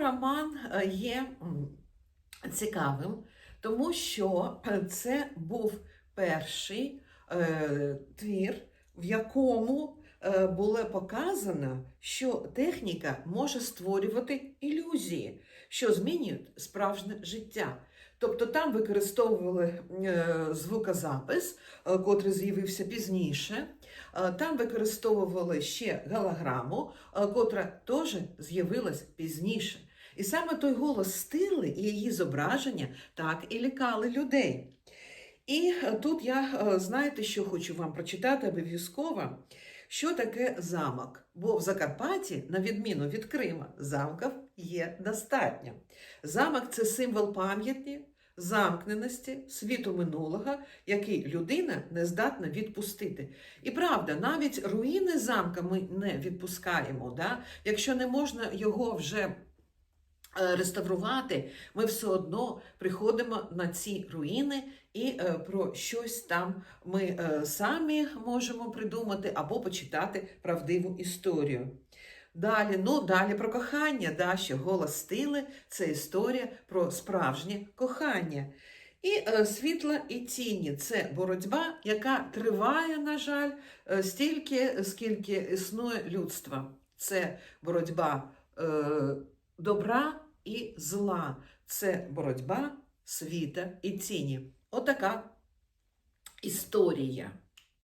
роман е, є цікавим, тому що е, це був перший е, твір, в якому було показано, що техніка може створювати ілюзії, що змінюють справжнє життя. Тобто там використовували звукозапис, котрий з'явився пізніше. Там використовували ще голограму, котра теж з'явилась пізніше. І саме той голос стили і її зображення так і лякали людей. І е, тут я, е, знаєте, що хочу вам прочитати обов'язково, що таке замок. Бо в Закарпатті, на відміну від Крима, замків є достатньо. Замок це символ пам'яті, замкненості, світу минулого, який людина не здатна відпустити. І правда, навіть руїни замка ми не відпускаємо. Да? Якщо не можна його вже реставрувати, ми все одно приходимо на ці руїни і е, про щось там ми е, самі можемо придумати або почитати правдиву історію. Далі, ну далі про кохання, да, що голос стили це історія про справжнє кохання. І е, світла і тіні це боротьба, яка триває, на жаль, е, стільки, скільки існує людство. Це боротьба е, добра і зла, це боротьба світа і тіні. Отака історія.